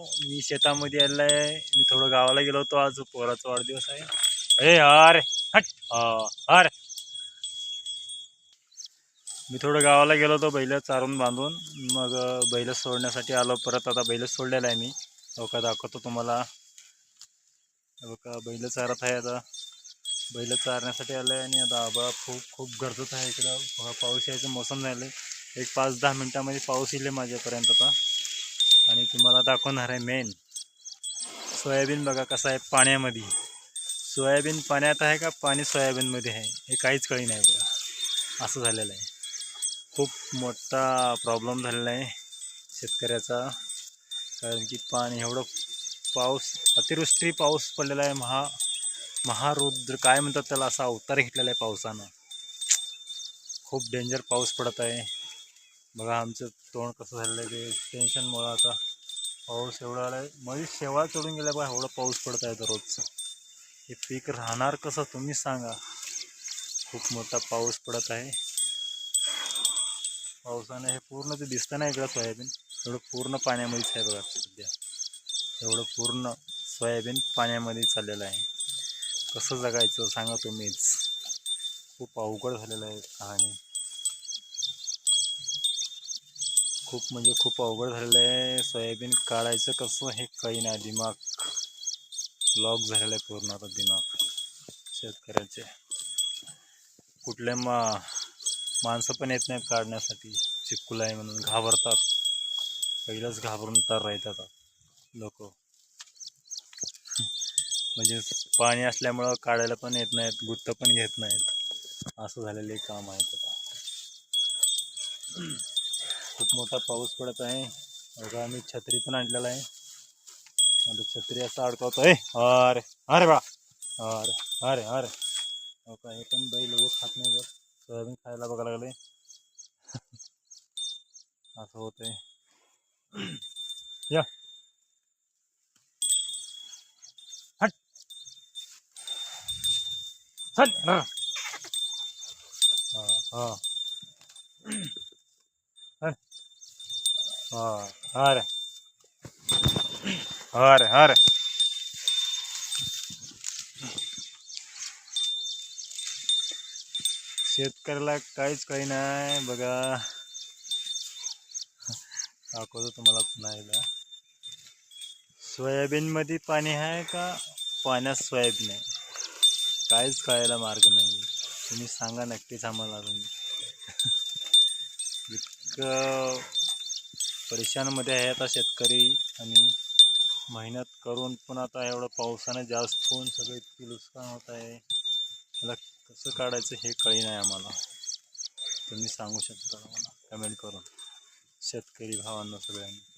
मी शेतामध्ये आलेलो आहे मी थोडं गावाला गेलो होतो. आज पोराचा वाढदिवस आहे. अरे अरे हट. अरे मी थोडं गावाला गेलो होतो बैल चारून बांधून. मग बैल सोडण्यासाठी आलो. परत आता बैल सोडलेला आहे मी. हो का दाखवतो तुम्हाला. हे बघा बैल चारत आहे आता. बैल चारण्यासाठी आलं आहे आणि आता आबा खूप खूप गरजत आहे इकडं. बघा पाऊस यायचं मोसम झालं एक पाच दहा मिनटामध्ये पाऊस येईल माझ्यापर्यंत आता. तुम्हाला दाखवणार आहे मेन सोयाबीन बघा कसं आहे पाण्यामध्ये. सोयाबीन पाण्यात आहे का पाणी सोयाबीनमध्ये आहे? हे काहीच कळी नाही बघा. असं झालेलं आहे. खूप मोठा प्रॉब्लेम झालेला आहे शेतकऱ्याचा. कारण की पाणी एवढं पाऊस अतिवृष्टी पाऊस पडलेला आहे. महा महारुद्र काय म्हणतात त्याला? असा अवतार घेतलेला आहे पावसानं. खूप डेंजर पाऊस पडत आहे. बघा आमचं तोंड कसं झालेलं आहे. ते टेन्शनमुळं आता पाऊस एवढा आला आहे म्हणजे मध्ये शेवाळ चढून गेल्या बघा एवढा पाऊस पडत आहे दररोजचं हे पीक राहणार कसं तुम्ही सांगा. खूप मोठा पाऊस पडत आहे. पावसाने हे पूर्ण ते दिसतं नाही इकडं सोयाबीन. एवढं पूर्ण पाण्यामध्येच आहे बघा सध्या. एवढं पूर्ण सोयाबीन पाण्यामध्ये चाललेलं आहे. कसं जगायचं सांगा तुम्हीच. खूप अवघड झालेलं आहे कहाणी. खूप म्हणजे खूप अवघड झालेलं आहे. सोयाबीन काढायचं कसं हे काही नाही. दिमाग लॉक झालेलं आहे पूर्ण आता दिमाग. शेतकऱ्याचे. कुठले मा माणसं पण येत नाहीत काढण्यासाठी. चिक्कूला आहे म्हणून घाबरतात. पहिलंच घाबरून तर राहतात लोक. म्हणजे पाणी असल्यामुळं काढायला पण येत नाहीत गुत्त पण घेत नाहीत. असं झालेले काम आहे आता. खूप मोठा पाऊस पडत आहे. बघा आम्ही छत्री पण आणलेला आहे. आता छत्री असं अडकवतोय. अरे अरे बा अरे अरे अरे. हो का हे बैल लोक खात नाही बघ. सोयाबीन खायला बघायला लागले. असं होतंय. या. हट. हट हा हा. हा हर अरे शेतकऱ्याला काहीच काही नाही बघा. दाखवतो तुम्हाला पुन्हा एकदा. सोयाबीनमध्ये पाणी आहे का? पाण्यात सोयाबीन आहे. काहीच कळायला मार्ग नाही. तुम्ही सांगा नक्कीच आम्हाला. तुम्ही इतकं परेशानमध्ये आहे आता शेतकरी आणि मेहनत करून पण आता एवढं पावसाने जास्त होऊन सगळं इतकी नुकसान होत आहे. मला कसं काढायचं हे कळी नाही आम्हाला. तुम्ही सांगू शकता मला? कमेंट करून. शेतकरी भावांना सगळ्यांनी.